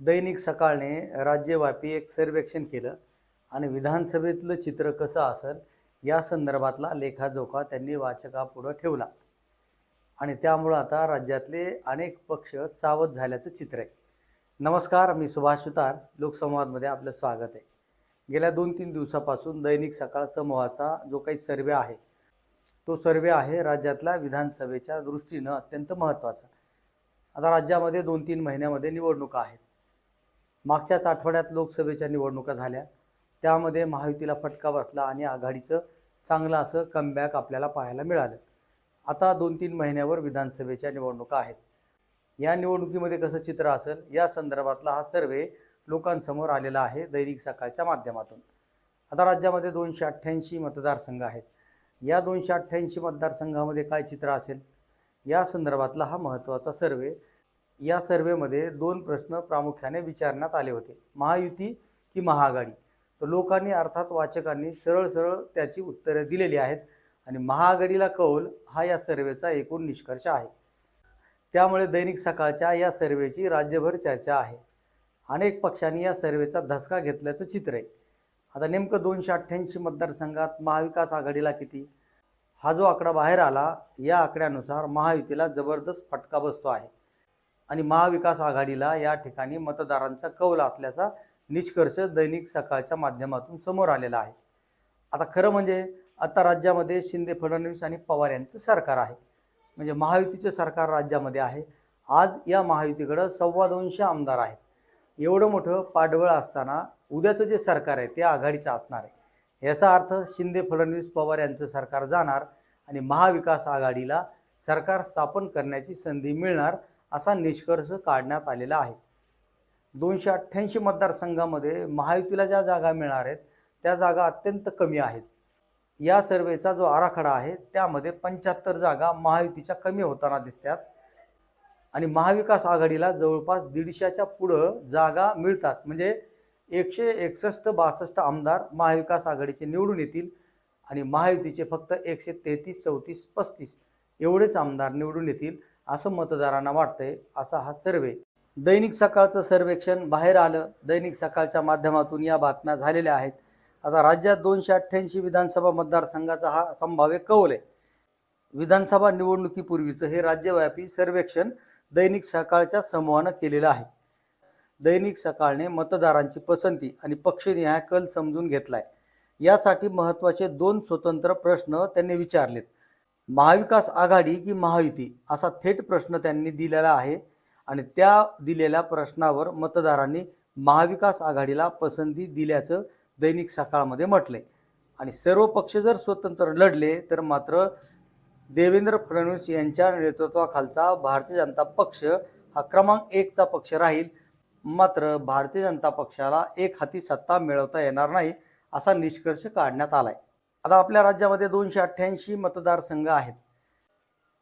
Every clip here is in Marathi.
दैनिक सकाळने राज्यव्यापी एक सर्वेक्षण केलं आणि विधानसभेतलं चित्र कसं असेल या संदर्भातला लेखाजोखा त्यांनी वाचकापुढं ठेवला. आणि त्यामुळं आता राज्यातले अनेक पक्ष सावध झाल्याचं चित्र आहे. नमस्कार मी सुभाष सुतार. लोकसंवादमध्ये आपलं स्वागत आहे. गेल्या दोन तीन दिवसापासून दैनिक सकाळ समूहाचा जो काही सर्वे आहे तो सर्वे आहे राज्यातल्या विधानसभेच्या दृष्टीनं अत्यंत महत्त्वाचा. आता राज्यामध्ये दोन तीन महिन्यामध्ये निवडणुका आहेत. मागच्याच आठवड्यात लोकसभेच्या निवडणुका झाल्या. त्यामध्ये महायुतीला फटका बसला आणि आघाडीचं चांगलं असं कमबॅक आपल्याला पाहायला मिळालं. आता दोन तीन महिन्यावर विधानसभेच्या निवडणुका आहेत. या निवडणुकीमध्ये कसं चित्र असेल? या संदर्भातला हा सर्वे लोकांसमोर आलेला आहे दैनिक सकाळच्या माध्यमातून. आता राज्यामध्ये दोनशे अठ्ठ्याऐंशी मतदारसंघ आहेत. या दोनशे अठ्ठ्याऐंशी मतदारसंघामध्ये काय चित्र असेल? या संदर्भातला हा महत्त्वाचा सर्वे या सर्वेमध्ये दोन प्रश्न प्रामुख्याने विचारण्यात आले होते. महायुती की महाआघाडी? तर लोकांनी अर्थात वाचकांनी सरळ सरळ त्याची उत्तरे दिलेली आहेत आणि महाआघाडीला कौल हा या सर्वेचा एकूण निष्कर्ष आहे. त्यामुळे दैनिक सकाळच्या या सर्वेची राज्यभर चर्चा आहे. अनेक पक्षांनी या सर्वेचा धसका घेतल्याचं चित्र आहे. आता नेमकं दोनशे अठ्ठ्याऐंशी मतदारसंघात महाविकास आघाडीला किती? हा जो आकडा बाहेर आला या आकड्यानुसार महायुतीला जबरदस्त फटका बसतो आहे. आणि महाविकास आघाडीला या ठिकाणी मतदारांचा कौल असल्याचा निष्कर्ष दैनिक सकाळच्या माध्यमातून समोर आलेला आहे. आता खरं म्हणजे आता राज्यामध्ये शिंदे फडणवीस आणि पवार यांचं सरकार आहे. म्हणजे महायुतीचं सरकार राज्यामध्ये आहे. आज या महायुतीकडं सव्वा दोनशे आमदार आहेत. एवढं मोठं पाठबळ असताना उद्याचं जे सरकार आहे ते आघाडीचं असणार आहे. याचा अर्थ शिंदे फडणवीस पवार यांचं सरकार जाणार आणि महाविकास आघाडीला सरकार स्थापन करण्याची संधी मिळणार असा निष्कर्ष काढण्यात आलेला आहे. दोनशे अठ्ठ्याऐंशी मतदारसंघामध्ये महायुतीला ज्या जागा मिळणार आहेत त्या जागा अत्यंत कमी आहेत. या सर्वेचा जो आराखडा आहे त्यामध्ये पंच्याहत्तर जागा महायुतीच्या कमी होताना दिसतात आणि महाविकास आघाडीला जवळपास दीडशेच्या पुढं जागा मिळतात. म्हणजे एकशे एकसष्ट बासष्ट आमदार महाविकास आघाडीचे निवडून येतील आणि महायुतीचे फक्त एकशे तेहतीस चौतीस पस्तीस एवढेच आमदार निवडून येतील. असं मतदारांना वाटतंय असा हा सर्वे. दैनिक सकाळचं सर्वेक्षण बाहेर आलं. दैनिक सकाळच्या माध्यमातून या बातम्या झालेल्या आहेत. आता राज्यात दोनशे अठ्ठ्याऐंशी विधानसभा मतदारसंघाचा हा संभाव्य कौल आहे. विधानसभा निवडणुकीपूर्वीचं हे राज्यव्यापी सर्वेक्षण दैनिक सकाळच्या समूहानं केलेलं आहे. दैनिक सकाळने मतदारांची पसंती आणि पक्षनिहाय कल समजून घेतलाय. यासाठी महत्त्वाचे दोन स्वतंत्र प्रश्न त्यांनी विचारलेत. महाविकास आघाडी की महायुती असा थेट प्रश्न त्यांनी दिलेला आहे आणि त्या दिलेल्या प्रश्नावर मतदारांनी महाविकास आघाडीला पसंती दिल्याचं दैनिक सकाळमध्ये म्हटलंय. आणि सर्व पक्ष जर स्वतंत्र लढले तर मात्र देवेंद्र फडणवीस यांच्या नेतृत्वाखालचा भारतीय जनता पक्ष हा क्रमांक एकचा पक्ष राहील. मात्र भारतीय जनता पक्षाला एक हाती सत्ता मिळवता येणार नाही असा निष्कर्ष काढण्यात आला आहे आता आपल्या राज्यामध्ये दोनशे अठ्ठ्याऐंशी मतदारसंघ आहेत.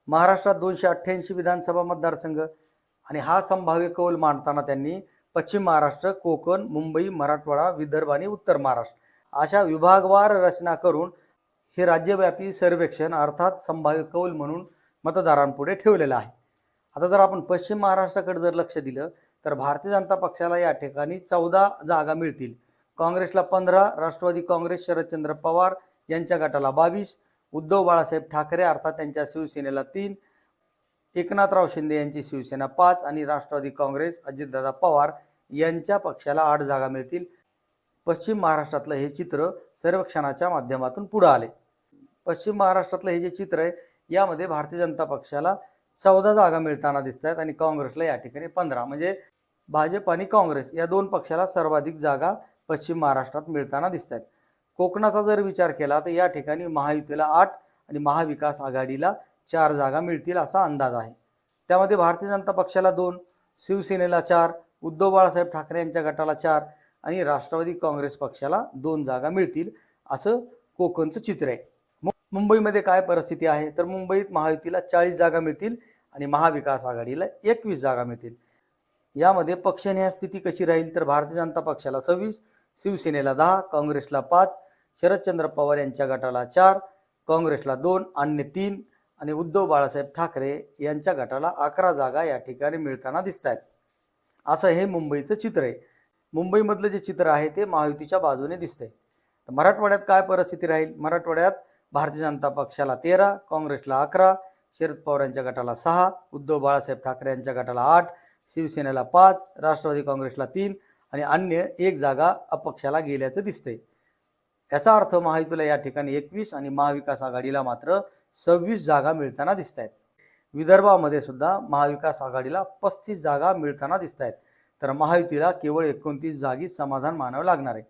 महाराष्ट्रात दोनशे अठ्ठ्याऐंशी विधानसभा मतदारसंघ आणि हा संभाव्य कौल मांडताना त्यांनी पश्चिम महाराष्ट्र कोकण मुंबई मराठवाडा विदर्भ आणि उत्तर महाराष्ट्र अशा विभागवार रचना करून हे राज्यव्यापी सर्वेक्षण अर्थात संभाव्य कौल म्हणून मतदारांपुढे ठेवलेलं आहे. आता जर आपण पश्चिम महाराष्ट्राकडे जर लक्ष दिलं तर भारतीय जनता पक्षाला या ठिकाणी चौदा जागा मिळतील. काँग्रेसला पंधरा राष्ट्रवादी काँग्रेस शरदचंद्र पवार यांच्या गटाला बावीस. उद्धव बाळासाहेब ठाकरे अर्थात त्यांच्या शिवसेनेला तीन. एकनाथराव शिंदे यांची शिवसेना पाच आणि राष्ट्रवादी काँग्रेस अजितदादा पवार यांच्या पक्षाला आठ जागा मिळतील. पश्चिम महाराष्ट्रातलं हे चित्र सर्वेक्षणाच्या माध्यमातून पुढं आले. पश्चिम महाराष्ट्रातलं हे जे चित्र आहे यामध्ये भारतीय जनता पक्षाला चौदा जागा मिळताना दिसत आहेत आणि काँग्रेसला या ठिकाणी पंधरा. म्हणजे भाजप आणि काँग्रेस या दोन पक्षाला सर्वाधिक जागा पश्चिम महाराष्ट्रात मिळताना दिसत आहेत कोकणाचा जर विचार केला तर या ठिकाणी महायुतीला आठ आणि महाविकास आघाडीला चार जागा मिळतील असा अंदाज आहे. त्यामध्ये भारतीय जनता पक्षाला दोन शिवसेनेला चार उद्धव बाळासाहेब ठाकरे यांच्या गटाला चार आणि राष्ट्रवादी काँग्रेस पक्षाला दोन जागा मिळतील असं कोकणचं चित्र आहे. मुंबईमध्ये काय परिस्थिती आहे? तर मुंबईत महायुतीला चाळीस जागा मिळतील आणि महाविकास आघाडीला एकवीस जागा मिळतील. यामध्ये पक्षनिहाय स्थिती कशी राहील? तर भारतीय जनता पक्षाला सव्वीस शिवसेनेला दहा काँग्रेसला पाच शरदचंद्र पवार यांच्या गटाला चार काँग्रेसला दोन अन्य तीन आणि उद्धव बाळासाहेब ठाकरे यांच्या गटाला अकरा जागा या ठिकाणी मिळताना दिसत आहेत असं हे मुंबईचं चित्र आहे. मुंबईमधलं जे चित्र आहे ते महायुतीच्या बाजूने दिसतंय. तर मराठवाड्यात काय परिस्थिती राहील? मराठवाड्यात भारतीय जनता पक्षाला तेरा काँग्रेसला अकरा शरद पवार यांच्या गटाला सहा उद्धव बाळासाहेब ठाकरे यांच्या गटाला आठ शिवसेनेला पाच राष्ट्रवादी काँग्रेसला तीन आणि अन्य एक जागा अपक्षाला गेल्याचं दिसतंय. याचा अर्थ महायुतीला या ठिकाणी एकवीस आणि महाविकास आघाडीला मात्र सव्वीस जागा मिळताना दिसत आहेत विदर्भामध्ये सुद्धा महाविकास आघाडीला पस्तीस जागा मिळताना दिसत आहेत तर महायुतीला केवळ एकोणतीस जागी समाधान मानावं लागणार आहे.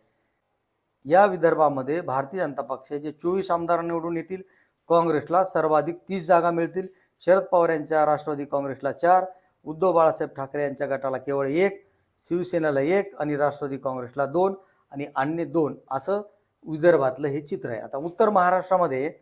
या विदर्भामध्ये भारतीय जनता पक्षाचे चोवीस आमदार निवडून येतील काँग्रेसला सर्वाधिक तीस जागा मिळतील. शरद पवार यांच्या राष्ट्रवादी काँग्रेसला चार उद्धव बाळासाहेब ठाकरे यांच्या गटाला केवळ एक शिवसेनेला एक आणि राष्ट्रवादी काँग्रेसला दोन आणि अन्य दोन असं विदर्भातलं हे चित्र आहे. आता उत्तर महाराष्ट्रामध्ये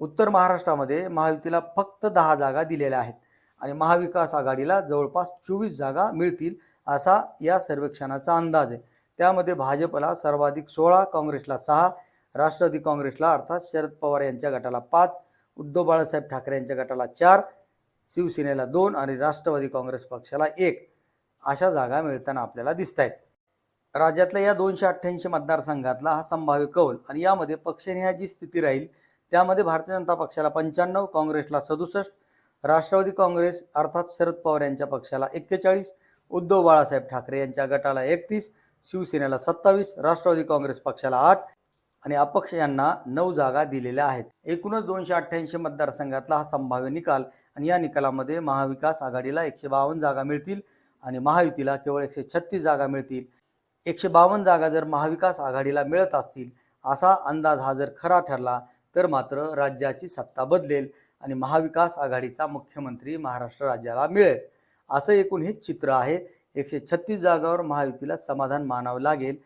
उत्तर महाराष्ट्रामध्ये महायुतीला फक्त दहा जागा दिलेल्या आहेत आणि महाविकास आघाडीला जवळपास चोवीस जागा मिळतील असा या सर्वेक्षणाचा अंदाज आहे. त्यामध्ये भाजपला सर्वाधिक सोळा काँग्रेसला सहा राष्ट्रवादी काँग्रेसला अर्थात शरद पवार यांच्या गटाला पाच उद्धव बाळासाहेब ठाकरे यांच्या गटाला चार शिवसेनेला दोन आणि राष्ट्रवादी काँग्रेस पक्षाला एक. अशा जागा मिळताना आपल्याला दिसत आहेत राज्यातल्या या दोनशे अठ्ठ्याऐंशी मतदारसंघातला हा संभाव्य कौल आणि यामध्ये पक्षनिहाय स्थिती राहील त्यामध्ये भारतीय जनता पक्षाला पंच्याण्णव काँग्रेसला सदुसष्ट राष्ट्रवादी काँग्रेस अर्थात शरद पवार यांच्या पक्षाला एक्केचाळीस उद्धव बाळासाहेब ठाकरे यांच्या गटाला एकतीस शिवसेनेला सत्तावीस राष्ट्रवादी काँग्रेस पक्षाला आठ आणि अपक्ष यांना नऊ जागा दिलेल्या आहेत. एकूणच दोनशे अठ्ठ्याऐंशी मतदारसंघातला हा संभाव्य निकाल आणि या निकालामध्ये महाविकास आघाडीला एकशे बावन्न जागा मिळतील. आणि महायुतीला केवळ एकशे छत्तीस जागा मिळतील. एकशे बावन्न जागा जर महाविकास आघाडीला मिळत असतील असा अंदाज हा जर खरा ठरला तर मात्र राज्याची सत्ता बदलेल आणि महाविकास आघाडीचा मुख्यमंत्री महाराष्ट्र राज्याला मिळेल. असं एकूण हे चित्र आहे. एकशे छत्तीस जागावर महायुतीला समाधान मानावं लागेल.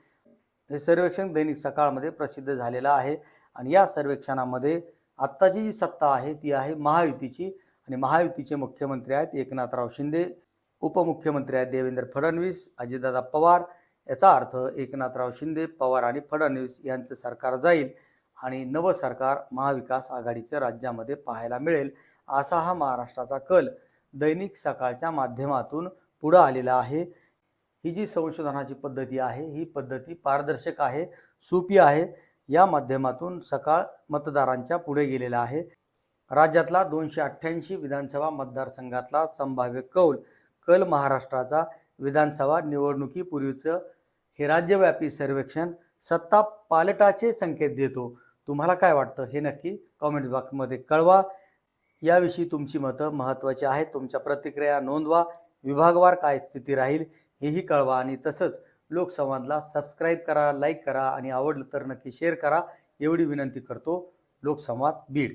हे सर्वेक्षण दैनिक सकाळमध्ये प्रसिद्ध झालेलं आहे आणि या सर्वेक्षणामध्ये आत्ताची जी सत्ता आहे ती आहे महायुतीची आणि महायुतीचे मुख्यमंत्री आहेत एकनाथराव शिंदे. उपमुख्यमंत्री आहेत देवेंद्र फडणवीस अजितदादा पवार याचा अर्थ एकनाथराव शिंदे पवार आणि फडणवीस यांचं सरकार जाईल आणि नवं सरकार महाविकास आघाडीचं राज्यामध्ये पाहायला मिळेल असा हा महाराष्ट्राचा कल दैनिक सकाळच्या माध्यमातून पुढं आलेला आहे. ही जी संशोधनाची पद्धती आहे ही पद्धती पारदर्शक आहे सोपी आहे या माध्यमातून सकाळ मतदारांच्या पुढे गेलेला आहे. राज्यातला दोनशे अठ्ठ्याऐंशी विधानसभा मतदारसंघातला संभाव्य कौल कल महाराष्ट्राचा विधानसभा निवडणुकीपूर्वीचं हे राज्यव्यापी सर्वेक्षण सत्ता पालटाचे संकेत देतो. तुम्हाला काय वाटतं हे नक्की कॉमेंट बॉक्समध्ये कळवा. याविषयी तुमची मतं महत्त्वाची आहेत. तुमच्या प्रतिक्रिया नोंदवा. विभागवार काय स्थिती राहील हेही कळवा आणि तसंच लोकसंवादला सबस्क्राईब करा लाईक करा आणि आवडलं तर नक्की शेअर करा. एवढी विनंती करतो. लोकसंवाद बीड.